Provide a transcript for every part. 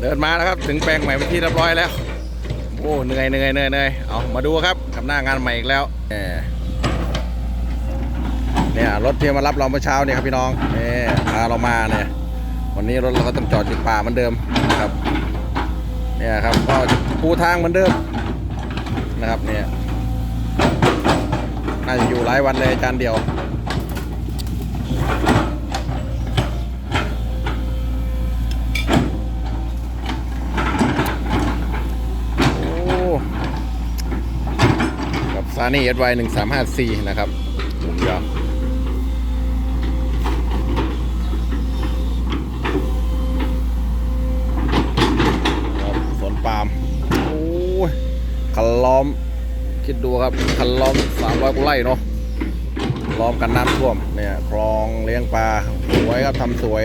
เดินมาแล้วครับถึงแปลงใหม่เป็นที่เรียบร้อยแล้วโอ้เหนื่อยเหนื่อยเหนื่อยเหนื่อยเอามาดูครับกับหน้างานใหม่อีกแล้วเนี่ยรถที่มารับเราเมื่อเช้าเนี่ยครับพี่น้องเนี่ยพาเรามาเนี่ยวันนี้รถเราก็ต้องจอดอยู่ป่าเหมือนเดิมนะครับเนี่ยครับก็ปูทางเหมือนเดิมนะครับเนี่ยน่าจะอยู่หลายวันเลยจานเดียว โอ้กับ ซานี่เอสไวหนึ่งสามห้าสี่นะครับหมุนยาวสวนปาล์มโอ้ยคันล้อม คิดดูครับ คันล้อมสามร้อยไร่เนาะล้อมกันน้ำท่วมเนี่ยคลองเลี้ยงปลาสวยครับทำสวย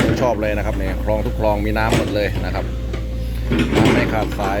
ผมชอบเลยนะครับเนี่ยคลองทุกคลองมีน้ำหมดเลยนะครับน้ำไม่ขาดสาย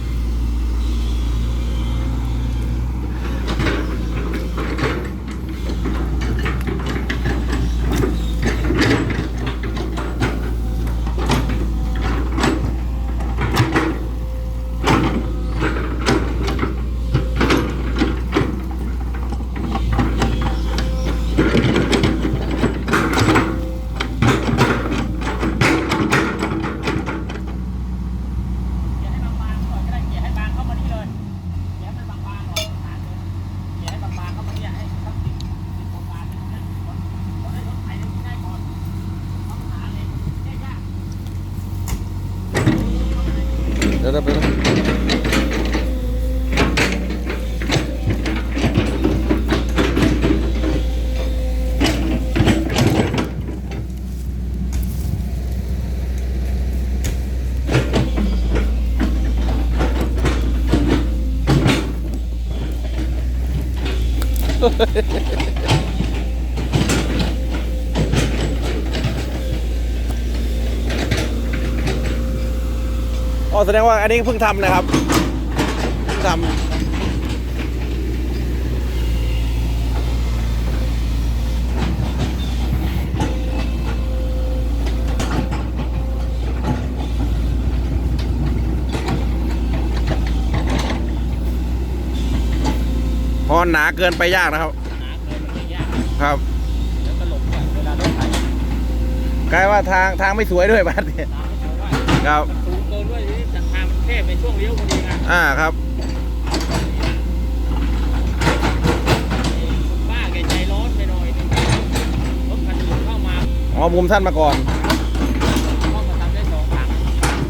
เดี๋ยวเดี๋ยวเดี๋ยวอ๋อ แสดงว่าอันนี้เพิ่งทำนะครับเพิ่งทำเพราะหนาเกินไปยากนะครับหาเกินมันไม่ยากครับเดี๋ยวก็หลบเนี่ยเวลารถไถกลายว่าทางทางไม่สวยด้วยบ้านเนี่ย ตามไม่ถูกว่า ครับ มันสูงเกินด้วยนี่ ทางมันแคบในช่วงเลี้ยวพอดีไงอ่าครับคุณป้าแกใจร้อนไปหน่อยนึงรถคันอื่นเข้ามาอ๋อมุมท่านมาก่อนเข้ามาทำได้สองถัง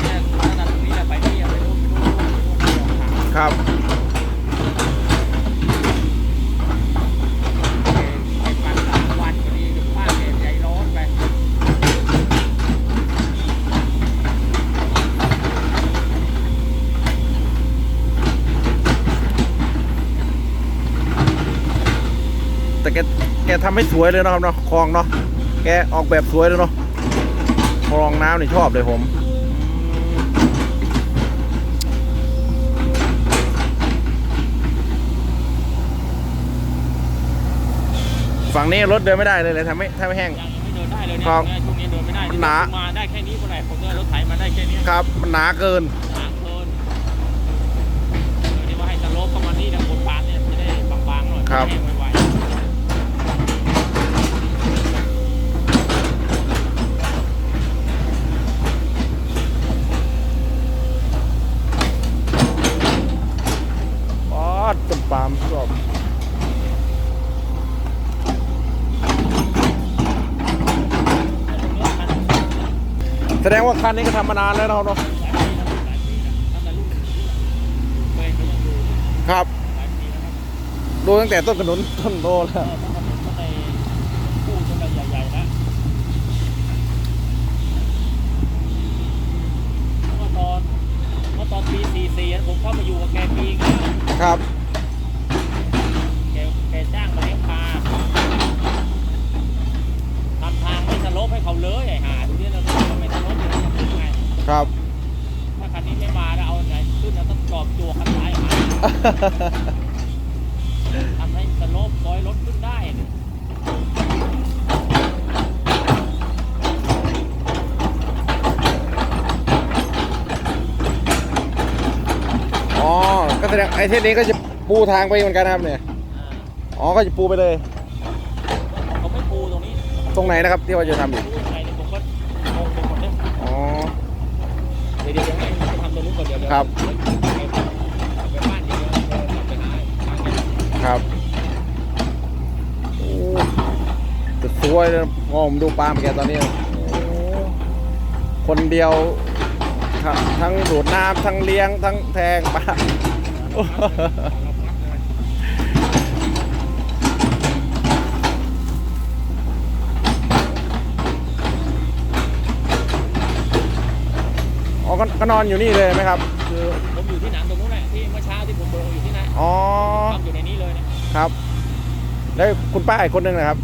แค่ถ้าทำตรงนี้แหละไปนี่ไปนู่นไปนู่นไปนู่นไปสองถังครับ ไอ้ปันสามวันพอดีคุณป้าแกใจร้อนไป แต่แกแก ทำให้สวยเลยนะครับเนาะคลองเนาะแกออกแบบสวยเลยเนาะคลองน้ำนี่ชอบเลยผมฝั่งนี้รถเดินไม่ได้เลยเลยทำไม่ถ้าไม่แห้งยังไม่เดินได้เลยเนี่ยครับช่วงนี้เดินไม่ได้มันหนามาได้แค่นี้เท่าไหร่ผมก็รถไถมาได้แค่นี้ครับมันหนาเกินหนาเกินเดี๋ยวนี้ว่าให้ตะโลบเข้ามานี่นะบนปานเนี่ยจะได้บางๆหน่อยครับ แห้งไวๆ อ๋อ ต้นปาล์มชอบแสดงว่าคันนี้ก็ทำมานานแล้วนะครับเนาะครับ ดูตั้งแต่ต้นขนุนต้นโตแล้วตอนปี44ผมเข้ามาอยู่กับแกปีนึงแล้วครับ แกแกจ้างมาเลี้ยงปลาทำ เอาเลยไอ้ห่าดูนี่เราก็ไม่ทะลุเลยจะขึ้นไง ครับ ถ้าคันนี้ไม่มาแล้วเอาไหนขึ้นเราต้องกรอบตัวคันท้ายมาทำให้สโลปซอยรถขึ้นได้เนี่ยอ๋อ ก็แสดงไอ้เทศนี้ก็จะปูทางไปเหมือนกันนะครับเนี่ย อ่าอ๋อ ก็จะปูไปเลย เขาไม่ปูตรงนี้ตรงไหนนะครับที่ว่าจะทำอยู่ปูยังไงเนี่ยผมก็งงไปหมดเลย อ๋อ เดี๋ยวเดี๋ยวจะให้ไปทำตรงนู้นก่อนเดี๋ยวเดี๋ยวครับไปไปบ้านเดี๋ยวเดี๋ยวกลับไปหาทางนี้ครับโอ้จะสวยเลยงอมดูปลาล์มแกตอนนี้โอ้คนเดียวทั้งทั้งดูดน้ำทั้งเลี้ยงทั้งแทงปลาโอ้เรา กเลยอ๋อก็ก็นอนอยู่นี่เลยไหมครับ คือผมอยู่ที่หนังตรงนู้นแหละที่เมื่อเช้าที่ผมเบลออยู่ที่นั่นอ๋อ ทำอยู่ในนี้เลยเนี่ยครับ แล้วคุณป้าอีกคนนึงนะครับ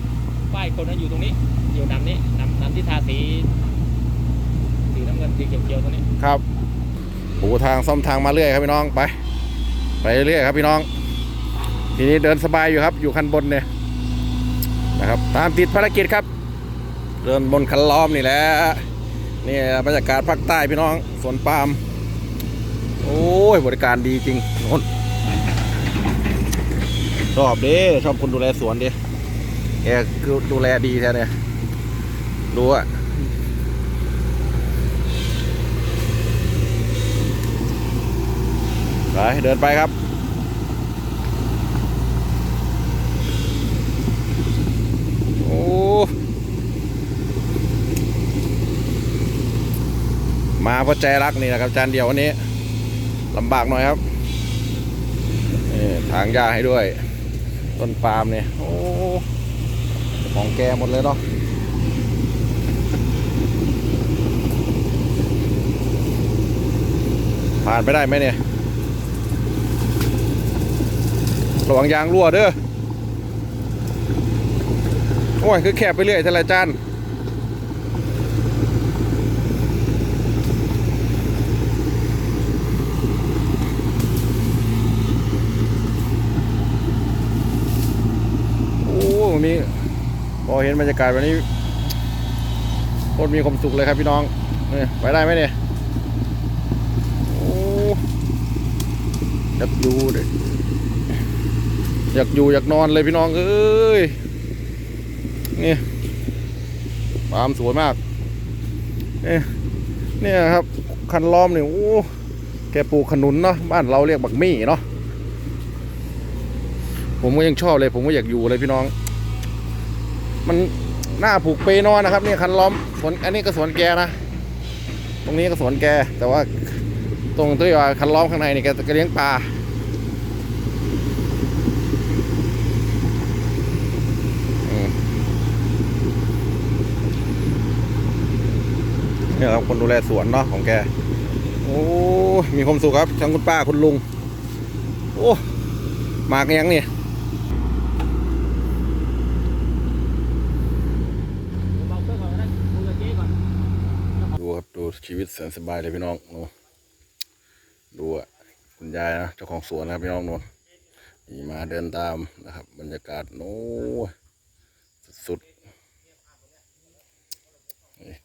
ป้ายคนนั้นอยู่ตรงนี้ อยู่น้ำนี้น้ำน้ำที่ทาสีสีน้ำเงินสีเขียวๆตรงนี้ ครับปูทางซ่อมทางมาเรื่อยครับพี่น้อง ไป ไปเรื่อยครับพี่น้อง ทีนี้เดินสบายอยู่ครับ อยู่คันบนเนี่ยนะครับ ตามติดภารกิจครับ เดินบนคันล้อมนี่แหละ นี่บรรยากาศภาคใต้พี่น้องสวนปาล์มโอ้ยบริการดีจริงนนชอบเด้ชอบคนดูแลสวนดิแกคือดูแลดีแท้เนี่ยดูอะไปเดินไปครับ โอ้ มาเพราะใจรักนี่นะครับจานเดียววันนี้ลำบากหน่อยครับทางหญ้าให้ด้วย ต้นปาล์มเนี่ยโอ้ของแกหมดเลยเนาะผ่านไปได้ไหมเนี่ยระวังยางรั่วเด้อโอ้ยคือแคบไปเรื่อยทลายจานโอ้มีพอ เห็นบรรยากาศวันนี้โคตรมีความสุขเลยครับพี่น้องเนี่ยไปได้ไหมเนี่ยอยากอยู่เลยอยากอยู่อยากนอนเลยพี่น้องเอ้ยนี่ปามสวยมากเนี่ยเนี่ยครับ คันล้อมเนี่ยโอ้แกปลูกขนุนเนาะบ้านเราเรียกบักมี่เนาะผมก็ยังชอบเลย ผมก็อยากอยู่เลยพี่น้อง มันหน้าผูกเปนอนนะครับนี่คันล้อมสวนอันนี้ก็สวนแกนะ ตรงนี้ก็สวนแก แต่ว่าตรงที่ว่าคันล้อมข้างในนี่แกเลี้ยงปลาเนี่ยครับคนดูแลสวนเนาะของแก โอ้ยมีความสุขครับทั้งคุณป้าคุณลุง โอ้มากยังเนี่ย เบาเครื่องก่อนก็ได้คุยกับเจ๊ก่อน ดูครับดู ชีวิตแสนสบายเลยพี่น้องโน้ดูอะคุณยายนะเจ้าของสวนนะครับพี่น้องโน้นนี่มาเดินตามนะครับ บรรยากาศโน้สุดๆ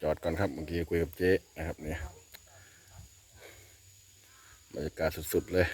จอดก่อนครับเมื่อกี้คุยกับเจ๊นะครับเนี่ยบรรยากาศสุดๆเลย